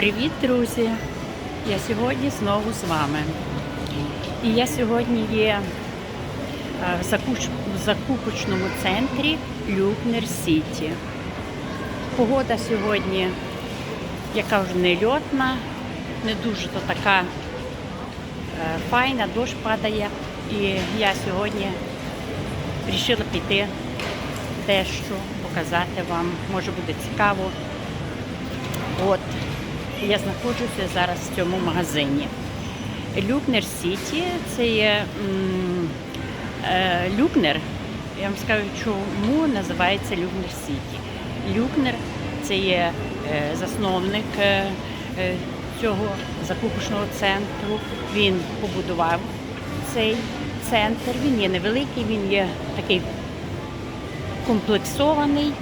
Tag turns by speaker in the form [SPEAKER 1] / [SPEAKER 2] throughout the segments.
[SPEAKER 1] Привіт, друзі! Я сьогодні знову з вами. І я сьогодні є е, в закупочному центрі Люкнер Сіті. Погода сьогодні, яка вже не льотна, не дуже то така е, файна, дощ падає. І я сьогодні вирішила піти дещо показати вам. Може буде цікаво. От я знаходжуся зараз в цьому магазині. Люкнер Сіті це є е, Люкнер. Я вам скажу, чому називається Люкнер Сіті. Люкнер це є е, засновник е, цього закупочного центру. Він побудував цей центр. Він є невеликий, він є такий комплексований.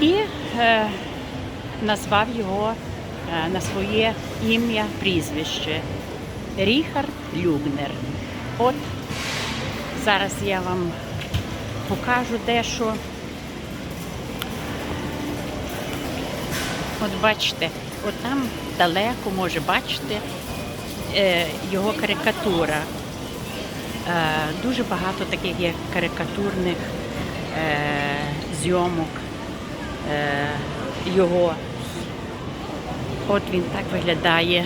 [SPEAKER 1] І назвав його е, на своє ім'я, прізвище Ріхард Люгнер. От зараз я вам покажу дещо. От бачите, от там далеко може бачити е, його карикатура. Е, дуже багато таких є карикатурних зйомок його. От він так виглядає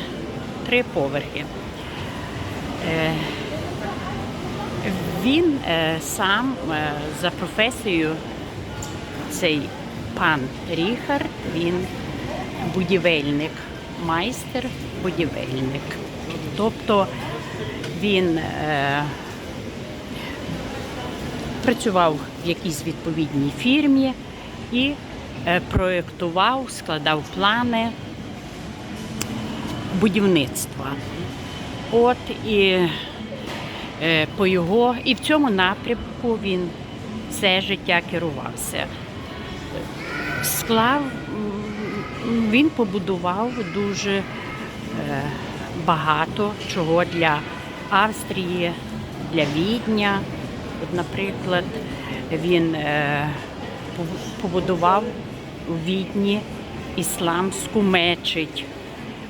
[SPEAKER 1] три поверхи. Е, він е, сам е, за професією, цей пан Ріхард, він будівельник, майстер будівельник. Тобто він працював в якійсь відповідній фірмі і проєктував, складав плани будівництва. От і е, по його, і в цьому напрямку він все життя керувався. Склав, він побудував дуже е, багато чого для Австрії, для Відня. От, наприклад, він е, побудував у Відні ісламську мечеть,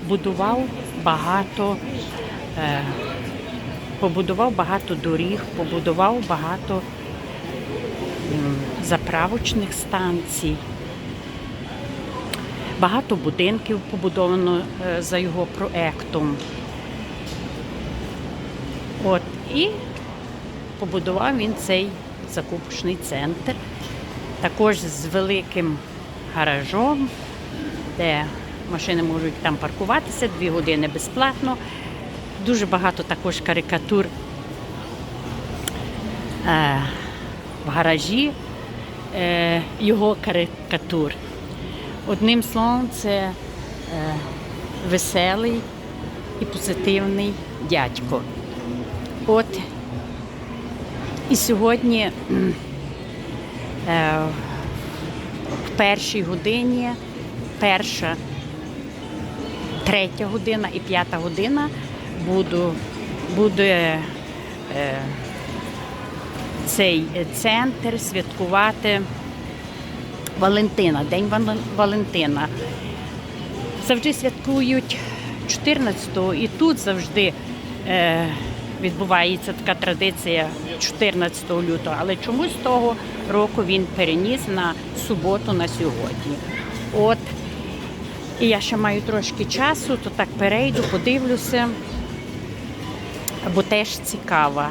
[SPEAKER 1] будував багато, е, побудував багато доріг, побудував багато заправочних станцій. Багато будинків побудовано е, за його проектом. От і побудував він цей закупочний центр, також з великим гаражом, де машини можуть там паркуватися дві години безплатно. Дуже багато також карикатур е, в гаражі, е, його карикатур. Одним словом, це е, веселий і позитивний дядько. От і сьогодні в першій годині, перша, третя година і п'ята година буду, буде е, цей центр святкувати Валентина, День Валентина. Завжди святкують 14-го і тут завжди е, відбувається така традиція 14 лютого, але чомусь того року він переніс на суботу на сьогодні. От, і я ще маю трошки часу, то так перейду, подивлюся, бо теж цікаво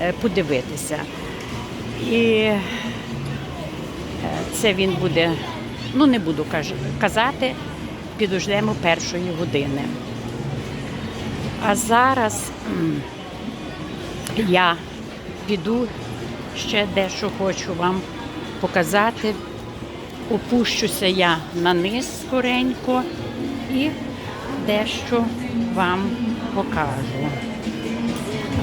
[SPEAKER 1] е, подивитися. І е, це він буде, ну не буду казати, підождемо першої години. А зараз я піду ще дещо хочу вам показати. Опущуся я на низ скоренько і дещо вам покажу.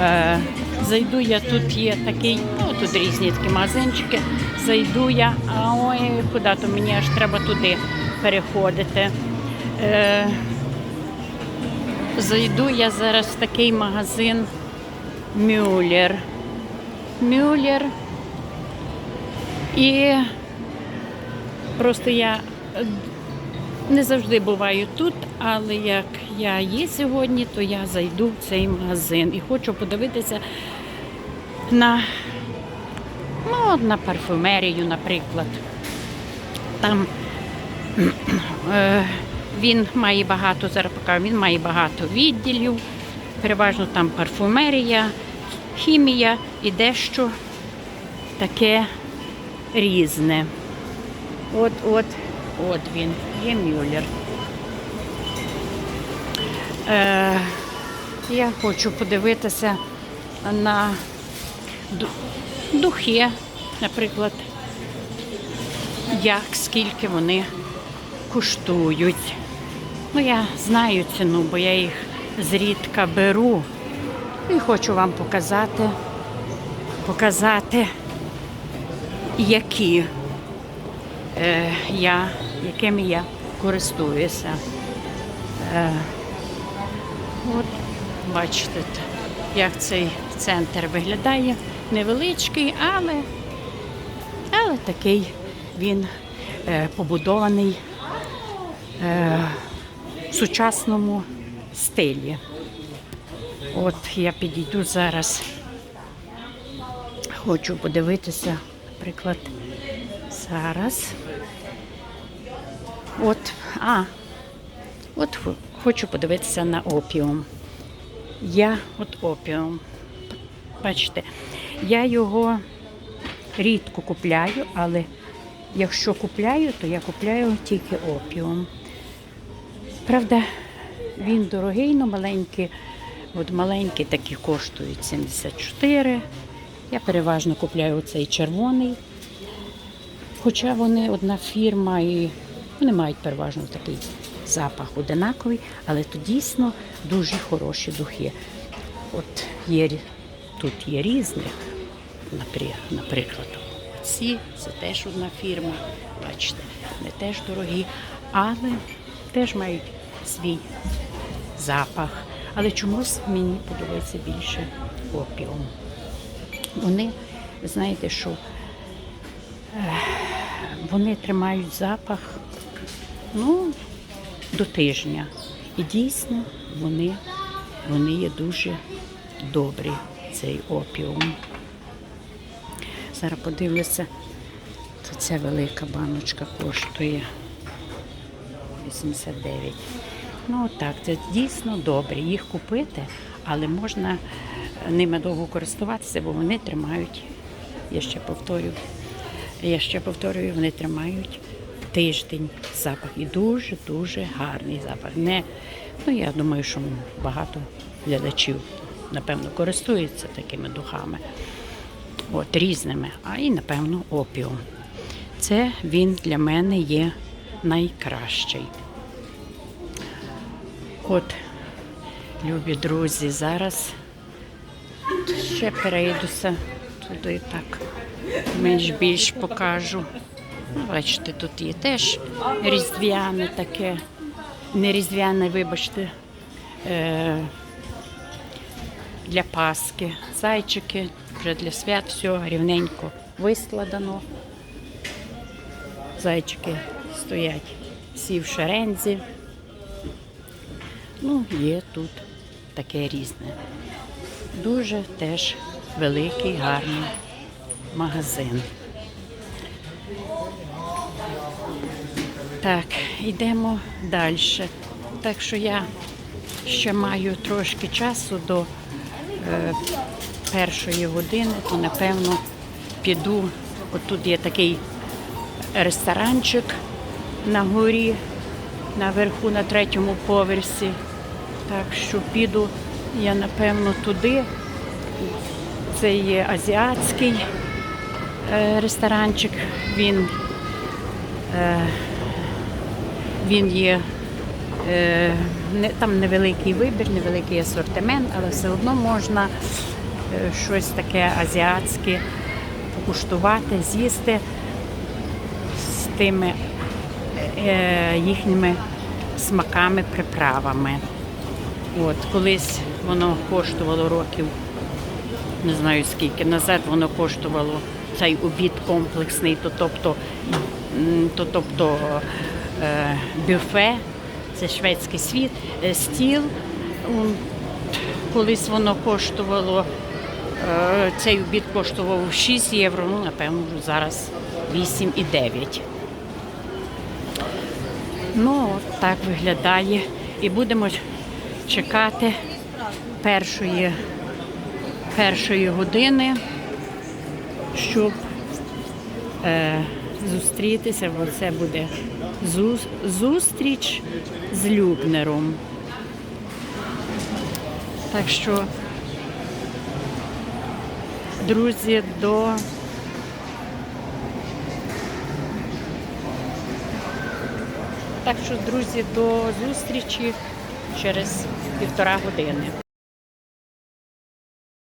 [SPEAKER 1] Е, зайду я, тут є такий, ну тут різні такі магазинчики. Зайду я, а ой, куди то мені аж треба туди переходити. Е, зайду я зараз в такий магазин Мюллер. Мюллер. І просто я е, Не завжди буваю тут, але як я є сьогодні, то я зайду в цей магазин і хочу подивитися на, ну, на парфумерію, наприклад. Там е, він має багато, зараз він має багато відділів, переважно там парфумерія, хімія і дещо таке різне. От, от, от він, є Мюллер. Е, я хочу подивитися на духи, наприклад, як скільки вони коштують. Ну, я знаю ціну, бо я їх зрідка беру. І хочу вам показати, показати, які я, якими я користуюся. Е, от, бачите, як цей центр виглядає. Невеличкий, але, але такий він е, побудований е, в сучасному стилі. От я підійду зараз. Хочу подивитися, наприклад, зараз. От, а, от хочу подивитися на опіум. Я от опіум. Бачите, я його рідко купляю, але якщо купляю, то я купляю тільки опіум. Правда, він дорогий, але маленький. От маленькі такі коштують 74. Я переважно купляю цей червоний. Хоча вони одна фірма і вони мають переважно такий запах одинаковий, але то дійсно дуже хороші духи. От є, тут є різних, наприклад, ці це теж одна фірма, бачите, вони теж дорогі, але теж мають свій запах. Але чомусь мені подобається більше опіум. Вони, знаєте, що е, вони тримають запах ну, до тижня. І дійсно вони, вони є дуже добрі, цей опіум. Зараз подивлюся, то ця велика баночка коштує 89. Ну так, це дійсно добре. Їх купити, але можна ними довго користуватися, бо вони тримають, я ще повторю, я ще повторюю, вони тримають тиждень запах. І дуже-дуже гарний запах. Не, ну я думаю, що багато глядачів, напевно, користуються такими духами. От, різними, а і, напевно, опіум. Це він для мене є найкращий. От, любі друзі, зараз ще перейдуся туди так. Менш-більш покажу. Ну, Бачите, тут є теж різдвяне таке, не різдвяне, вибачте, е, для Паски. Зайчики вже для свят все рівненько вискладено. Зайчики стоять всі в шерензі. Ну, є тут таке різне. Дуже теж великий, гарний магазин. Так, йдемо далі. Так що я ще маю трошки часу до е, першої години, то напевно піду. От тут є такий ресторанчик на горі, наверху, на третьому поверсі. Так що піду я напевно туди. Це є азіатський е, ресторанчик. Він, е, він є е, там невеликий вибір, невеликий асортимент, але все одно можна щось таке азіатське покуштувати, з'їсти з тими їхніми смаками, приправами. От, колись воно коштувало років, не знаю скільки, назад воно коштувало цей обід комплексний, то тобто, то, тобто е, бюфе, це шведський світ, е, стіл. Колись воно коштувало, е, цей обід коштував 6 євро, ну, напевно, зараз 8,9. Ну, от так виглядає. І будемо чекати першої, першої години, щоб е, зустрітися, бо це буде зус- зустріч з Любнером. Так що, друзі, до Так що, друзі, до зустрічі через півтора години.